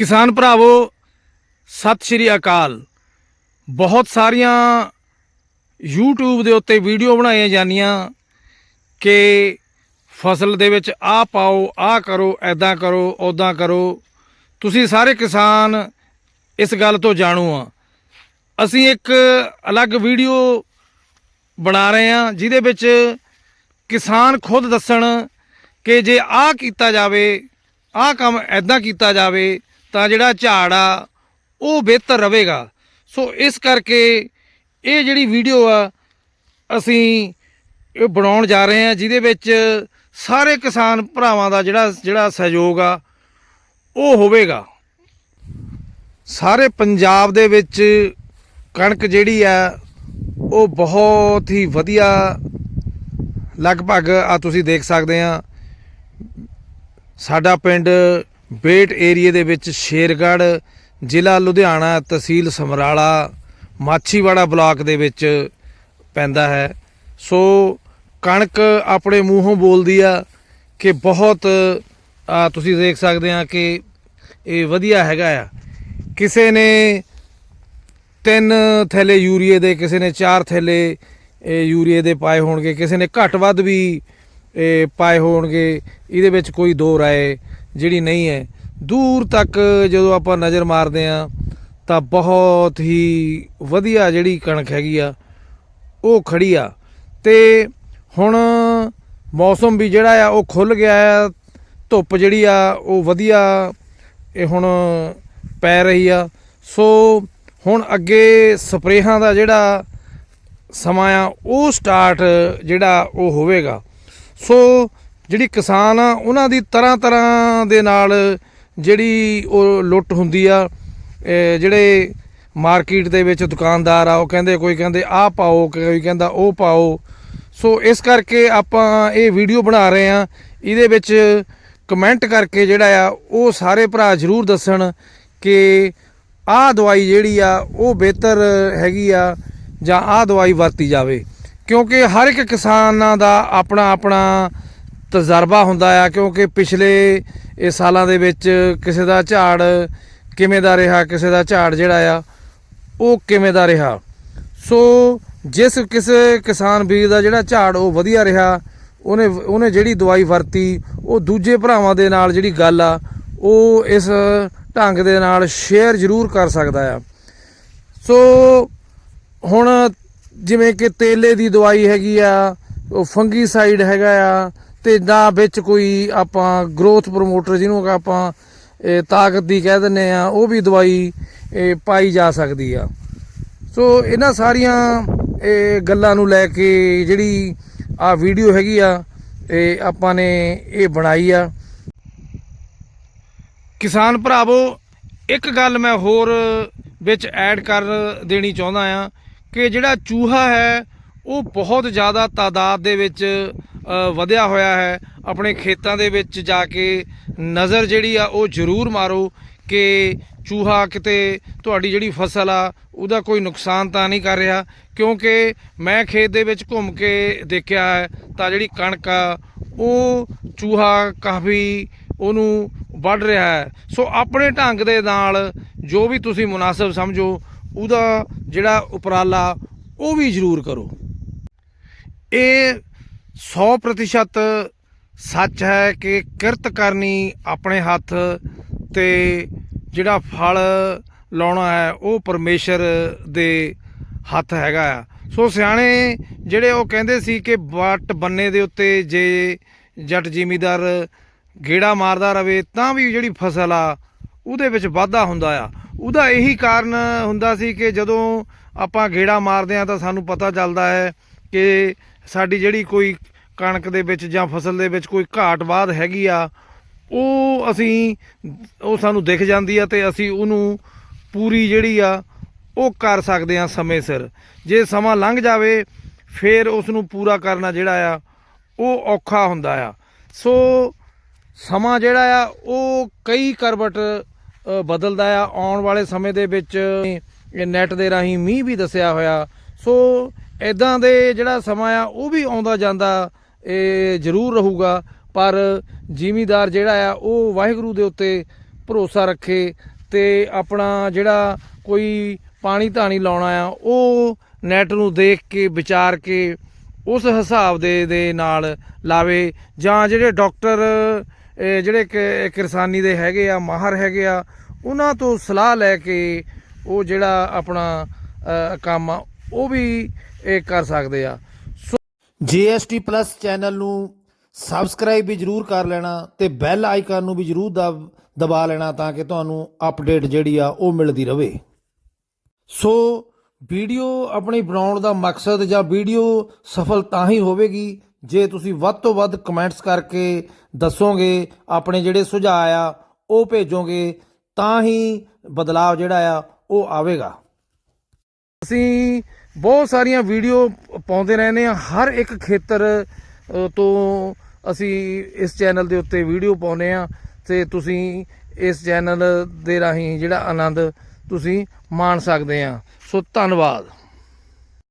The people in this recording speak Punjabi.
ਕਿਸਾਨ ਭਰਾਵੋ, ਸਤਿ ਸ਼੍ਰੀ ਅਕਾਲ। ਬਹੁਤ ਸਾਰੀਆਂ YouTube ਦੇ ਉੱਤੇ ਵੀਡੀਓ ਬਣਾਈਆਂ ਜਾਂਦੀਆਂ ਕਿ ਫਸਲ ਦੇ ਵਿੱਚ ਆਹ ਪਾਓ ਆਹ ਕਰੋ ਐਦਾਂ ਕਰੋ ਉਦਾਂ ਕਰੋ। ਤੁਸੀਂ ਸਾਰੇ ਕਿਸਾਨ ਇਸ ਗੱਲ ਤੋਂ ਜਾਣੂ ਆ। ਅਸੀਂ ਇੱਕ ਅਲੱਗ ਵੀਡੀਓ ਬਣਾ ਰਹੇ ਹਾਂ ਜਿਹਦੇ ਵਿੱਚ ਕਿਸਾਨ ਖੁਦ ਦੱਸਣ ਕਿ ਜੇ ਆਹ ਕੀਤਾ ਜਾਵੇ, ਆਹ ਕੰਮ ਐਦਾਂ ਕੀਤਾ ਜਾਵੇ ਤਾਂ ਜਿਹੜਾ ਝਾੜ ਆ, ਉਹ ਬਿਹਤਰ ਰਹੇਗਾ। ਸੋ ਇਸ ਕਰਕੇ ਇਹ ਜਿਹੜੀ ਵੀਡੀਓ ਆ, ਅਸੀਂ ਇਹ ਬਣਾਉਣ ਜਾ ਰਹੇ ਹਾਂ, ਜਿਹਦੇ ਵਿੱਚ ਸਾਰੇ ਕਿਸਾਨ ਭਰਾਵਾਂ ਦਾ ਜਿਹੜਾ ਜਿਹੜਾ ਸਹਿਯੋਗ ਆ, ਉਹ ਹੋਵੇਗਾ। ਸਾਰੇ ਪੰਜਾਬ ਦੇ ਵਿੱਚ ਕਣਕ ਜਿਹੜੀ ਆ, ਉਹ ਬਹੁਤ ਹੀ ਵਧੀਆ ਲਗਭਗ ਆ ਤੁਸੀਂ ਦੇਖ ਸਕਦੇ ਆ ਸਾਡਾ ਪਿੰਡ ਬੇਟ ਏਰੀਏ ਦੇ ਵਿੱਚ ਸ਼ੇਰਗੜ੍ਹ, ਜ਼ਿਲ੍ਹਾ ਲੁਧਿਆਣਾ, ਤਹਿਸੀਲ ਸਮਰਾਲਾ, ਮਾਛੀਵਾੜਾ ਬਲਾਕ ਦੇ ਵਿੱਚ ਪੈਂਦਾ ਹੈ। ਸੋ ਕਣਕ ਆਪਣੇ ਮੂੰਹੋਂ ਬੋਲਦੀ ਆ ਕਿ ਬਹੁਤ ਤੁਸੀਂ ਦੇਖ ਸਕਦੇ ਆ ਕਿ ਇਹ ਵਧੀਆ ਹੈਗਾ ਆ। ਕਿਸੇ ਨੇ ਤਿੰਨ ਥੈਲੇ ਯੂਰੀਏ ਦੇ, ਕਿਸੇ ਨੇ ਚਾਰ ਥੈਲੇ ਯੂਰੀਏ ਦੇ ਪਾਏ ਹੋਣਗੇ, ਕਿਸੇ ਨੇ ਘੱਟ ਵੱਧ ਵੀ ਇਹ ਪਾਏ ਹੋਣਗੇ। ਇਹਦੇ ਵਿੱਚ ਕੋਈ ਦੋ ਰਾਏ ਜਿਹੜੀ ਨਹੀਂ ਹੈ, ਦੂਰ ਤੱਕ ਜਦੋਂ ਆਪਾਂ ਨਜ਼ਰ ਮਾਰਦੇ ਆ ਤਾਂ ਬਹੁਤ ਹੀ ਵਧੀਆ ਜਿਹੜੀ ਕਣਕ ਹੈਗੀ ਆ, ਉਹ ਖੜੀ ਆ। ਤੇ ਹੁਣ ਮੌਸਮ ਵੀ ਜਿਹੜਾ ਆ, ਉਹ ਖੁੱਲ ਗਿਆ ਆ, ਧੁੱਪ ਜਿਹੜੀ ਆ, ਉਹ ਵਧੀਆ ਇਹ ਹੁਣ ਪੈ ਰਹੀ ਆ। ਸੋ ਹੁਣ ਅੱਗੇ ਸਪਰੇਹਾਂ ਦਾ ਜਿਹੜਾ ਸਮਾਂ ਆ, ਉਹ ਸਟਾਰਟ ਜਿਹੜਾ ਉਹ ਹੋਵੇਗਾ। ਸੋ ਜਿਹੜੀ ਕਿਸਾਨ ਆ, ਉਹਨਾਂ ਦੀ ਤਰ੍ਹਾਂ ਤਰ੍ਹਾਂ ਦੇ ਨਾਲ ਜਿਹੜੀ ਉਹ ਲੁੱਟ ਹੁੰਦੀ ਆ ਜਿਹੜੇ ਮਾਰਕੀਟ ਦੇ ਵਿੱਚ ਦੁਕਾਨਦਾਰ ਆ, ਉਹ ਕਹਿੰਦੇ, ਕੋਈ ਕਹਿੰਦੇ, ਆਹ ਪਾਓ, ਕੋਈ ਕਹਿੰਦਾ, ਉਹ ਪਾਓ। ਸੋ ਇਸ ਕਰਕੇ ਆਪਾਂ ਇਹ ਵੀਡੀਓ ਬਣਾ ਰਹੇ ਆ। ਇਹਦੇ ਵਿੱਚ ਕਮੈਂਟ ਕਰਕੇ ਜਿਹੜਾ ਆ, ਉਹ ਸਾਰੇ ਭਰਾ ਜਰੂਰ ਦੱਸਣ ਕਿ ਆਹ ਦਵਾਈ ਜਿਹੜੀ ਆ, ਉਹ ਬਿਹਤਰ ਹੈਗੀ ਆ ਜਾਂ ਆਹ ਦਵਾਈ ਵਰਤੀ ਜਾਵੇ। ਕਿਉਂਕਿ ਹਰ ਇੱਕ ਕਿਸਾਨਾਂ ਦਾ ਆਪਣਾ ਆਪਣਾ ਤਜਰਬਾ ਹੁੰਦਾ ਆ, ਕਿਉਂਕਿ ਪਿਛਲੇ ਇਹ ਸਾਲਾਂ ਦੇ ਵਿੱਚ ਕਿਸੇ ਦਾ ਝਾੜ ਕਿਵੇਂ ਦਾ ਰਿਹਾ, ਕਿਸੇ ਦਾ ਝਾੜ ਜਿਹੜਾ ਆ, ਉਹ ਕਿਵੇਂ ਦਾ ਰਿਹਾ। ਸੋ ਜਿਸ ਕਿਸੇ ਕਿਸਾਨ ਵੀਰ ਦਾ ਜਿਹੜਾ ਝਾੜ ਉਹ ਵਧੀਆ ਰਿਹਾ, ਉਹਨੇ ਉਹਨੇ ਜਿਹੜੀ ਦਵਾਈ ਵਰਤੀ, ਉਹ ਦੂਜੇ ਭਰਾਵਾਂ ਦੇ ਨਾਲ ਜਿਹੜੀ ਗੱਲ ਆ, ਉਹ ਇਸ ਢੰਗ ਦੇ ਨਾਲ ਸ਼ੇਅਰ ਜ਼ਰੂਰ ਕਰ ਸਕਦਾ ਆ। ਸੋ ਹੁਣ ਜਿਵੇਂ ਕਿ ਤੇਲੇ ਦੀ ਦਵਾਈ ਹੈਗੀ ਆ, ਉਹ ਫੰਗੀਸਾਈਡ ਹੈਗਾ ਆ ਤੇ ਨਾ ਵਿੱਚ ਕੋਈ ਆਪਾਂ ਗਰੋਥ ਪ੍ਰੋਮੋਟਰ ਜਿਹਨੂੰ ਆਪਾਂ ਤਾਕਤ ਦੀ ਕਹਿ ਦਿੰਨੇ ਆ ਉਹ ਵੀ ਦਵਾਈ ਪਾਈ ਜਾ ਸਕਦੀ ਆ। ਸੋ ਇਹਨਾਂ ਸਾਰੀਆਂ, ਇਹ ਗੱਲਾਂ ਨੂੰ ਲੈ ਕੇ ਜਿਹੜੀ ਆ ਵੀਡੀਓ ਹੈਗੀ ਆ, ਇਹ ਆਪਾਂ ਨੇ ਇਹ ਬਣਾਈ ਆ। ਕਿਸਾਨ ਭਰਾਵੋ, ਇੱਕ ਗੱਲ ਮੈਂ ਹੋਰ ਵਿੱਚ ਐਡ ਕਰ ਦੇਣੀ ਚਾਹੁੰਦਾ ਆ ਕਿ ਜਿਹੜਾ ਚੂਹਾ ਹੈ, ਉਹ ਬਹੁਤ ਜ਼ਿਆਦਾ ਤਾਦਾਦ ਦੇ ਵਿੱਚ ਵਧਿਆ ਹੋਇਆ ਹੈ। ਆਪਣੇ ਖੇਤਾਂ ਦੇ ਵਿੱਚ ਜਾ ਕੇ ਨਜ਼ਰ ਜਿਹੜੀ ਆ, ਉਹ ਜ਼ਰੂਰ ਮਾਰੋ ਕਿ ਚੂਹਾ ਕਿਤੇ ਤੁਹਾਡੀ ਜਿਹੜੀ ਫਸਲ ਆ, ਉਹਦਾ ਕੋਈ ਨੁਕਸਾਨ ਤਾਂ ਨਹੀਂ ਕਰ ਰਿਹਾ। ਕਿਉਂਕਿ ਮੈਂ ਖੇਤ ਦੇ ਵਿੱਚ ਘੁੰਮ ਕੇ ਦੇਖਿਆ ਹੈ, ਤਾਂ ਜਿਹੜੀ ਕਣਕ ਆ, ਉਹ ਚੂਹਾ ਕਾਫੀ ਉਹਨੂੰ ਵੱਢ ਰਿਹਾ ਹੈ। ਸੋ ਆਪਣੇ ਢੰਗ ਦੇ ਨਾਲ ਜੋ ਵੀ ਤੁਸੀਂ ਮੁਨਾਸਬ ਸਮਝੋ, ਉਹਦਾ ਜਿਹੜਾ ਉਪਰਾਲਾ, ਉਹ ਵੀ ਜ਼ਰੂਰ ਕਰੋ। ਇਹ 100% ਸੱਚ ਹੈ ਕਿ ਕਿਰਤ ਕਰਨੀ ਆਪਣੇ ਹੱਥ ਤੇ ਜਿਹੜਾ ਫਲ ਲਾਉਣਾ ਹੈ, ਉਹ ਪਰਮੇਸ਼ਰ ਦੇ ਹੱਥ ਹੈਗਾ ਆ। ਸੋ ਸਿਆਣੇ ਜਿਹੜੇ ਉਹ ਕਹਿੰਦੇ ਸੀ ਕਿ ਵੱਟ ਬੰਨੇ ਦੇ ਉੱਤੇ ਜੇ ਜੱਟ ਜ਼ਿਮੀਦਾਰ ਗੇੜਾ ਮਾਰਦਾ ਰਵੇ, ਤਾਂ ਵੀ ਜਿਹੜੀ ਫਸਲ ਆ, ਉਹਦੇ ਵਿੱਚ ਵਾਧਾ ਹੁੰਦਾ ਆ। ਉਹਦਾ ਇਹੀ ਕਾਰਨ ਹੁੰਦਾ ਸੀ ਕਿ ਜਦੋਂ ਆਪਾਂ ਗੇੜਾ ਮਾਰਦੇ ਆ ਤਾਂ ਸਾਨੂੰ ਪਤਾ ਚੱਲਦਾ ਹੈ ਕਿ ਸਾਡੀ ਜਿਹੜੀ ਕੋਈ ਕਣਕ ਦੇ ਵਿੱਚ ਜਾਂ ਫਸਲ ਦੇ ਵਿੱਚ ਕੋਈ ਘਾਟ ਬਾਦ ਹੈਗੀ ਆ, ਉਹ ਅਸੀਂ, ਉਹ ਸਾਨੂੰ ਦਿਖ ਜਾਂਦੀ ਆ ਤੇ ਅਸੀਂ ਉਹਨੂੰ ਪੂਰੀ ਜਿਹੜੀ ਆ, ਉਹ ਕਰ ਸਕਦੇ ਆ ਸਮੇਂ ਸਿਰ। ਜੇ ਸਮਾਂ ਲੰਘ ਜਾਵੇ, ਫਿਰ ਉਸ ਨੂੰ ਪੂਰਾ ਕਰਨਾ ਜਿਹੜਾ ਆ, ਉਹ ਔਖਾ ਹੁੰਦਾ ਆ। ਸੋ ਸਮਾਂ ਜਿਹੜਾ ਆ, ਉਹ ਕਈ ਕਰਵਟ ਬਦਲਦਾ ਆ। ਆਉਣ ਵਾਲੇ ਸਮੇਂ ਦੇ ਵਿੱਚ ਇਹ ਨੈਟ ਦੇ ਰਾਹੀਂ ਮੀਂਹ ਵੀ ਦੱਸਿਆ ਹੋਇਆ। ਸੋ ਇਦਾਂ ਦੇ ਜਿਹੜਾ ਸਮਾਂ ਆ, ਉਹ ਵੀ ਆਉਂਦਾ ਜਾਂਦਾ, ਇਹ ਜ਼ਰੂਰ ਰਹੂਗਾ, ਪਰ ਜ਼ਿਮੀਦਾਰ ਜਿਹੜਾ ਆ, ਉਹ ਵਾਹਿਗੁਰੂ ਦੇ ਉੱਤੇ ਭਰੋਸਾ ਰੱਖੇ ਤੇ ਆਪਣਾ ਜਿਹੜਾ ਕੋਈ ਪਾਣੀ ਧਾਣੀ ਲਾਉਣਾ ਆ, ਉਹ ਨੈਟ ਨੂੰ ਦੇਖ ਕੇ, ਵਿਚਾਰ ਕੇ, ਉਸ ਹਿਸਾਬ ਦੇ ਦੇ ਨਾਲ ਲਾਵੇ। ਜਾਂ ਜਿਹੜੇ ਡਾਕਟਰ ਜਿਹੜੇ ਕਿ- ਕਿਰਸਾਨੀ ਦੇ ਹੈਗੇ ਆ, ਮਾਹਰ ਹੈਗੇ ਆ, ਉਹਨਾਂ ਤੋਂ ਸਲਾਹ ਲੈ ਕੇ ਉਹ ਜਿਹੜਾ ਆਪਣਾ ਕੰਮ ਆ ਉਹ ਵੀ ਇਹ ਕਰ ਸਕਦੇ ਆ। ਸੋ ਜੀਐਸਟੀ ਪਲੱਸ ਚੈਨਲ ਨੂੰ ਸਬਸਕ੍ਰਾਈਬ ਵੀ ਜਰੂਰ ਕਰ ਲੈਣਾ ਤੇ ਬੈਲ ਆਈਕਨ ਨੂੰ ਵੀ ਜਰੂਰ ਦਬ- ਦਬਾ ਲੈਣਾ ਤਾਂ ਕਿ ਤੁਹਾਨੂੰ ਅਪਡੇਟ ਜਿਹੜੀ ਆ ਉਹ ਮਿਲਦੀ ਰਹੇ ਸੋ ਵੀਡੀਓ ਆਪਣੀ ਬਣਾਉਣ ਦਾ ਮਕਸਦ ਜਾਂ ਵੀਡੀਓ ਸਫਲ ਤਾਂ ਹੀ ਹੋਵੇਗੀ, ਜੇ ਤੁਸੀਂ ਵੱਧ ਤੋਂ ਵੱਧ ਕਮੈਂਟਸ ਕਰਕੇ ਦੱਸੋਗੇ, ਆਪਣੇ ਜਿਹੜੇ ਸੁਝਾਅ ਆ ਉਹ ਭੇਜੋਗੇ, ਤਾਂ ਹੀ ਬਦਲਾਅ ਜਿਹੜਾ ਆ ਉਹ ਆਵੇਗਾ। ਅਸੀਂ ਬਹੁਤ ਸਾਰੀਆਂ ਵੀਡੀਓ ਪਾਉਂਦੇ ਰਹਿੰਦੇ ਆ ਹਰ ਇੱਕ ਖੇਤਰ ਤੋਂ ਅਸੀਂ ਇਸ ਚੈਨਲ ਦੇ ਉੱਤੇ ਵੀਡੀਓ ਪਾਉਂਦੇ ਆ ਤੇ ਤੁਸੀਂ ਇਸ ਚੈਨਲ ਦੇ ਰਾਹੀਂ ਜਿਹੜਾ ਆਨੰਦ ਤੁਸੀਂ ਮਾਣ ਸਕਦੇ ਆ ਸੋ ਧੰਨਵਾਦ।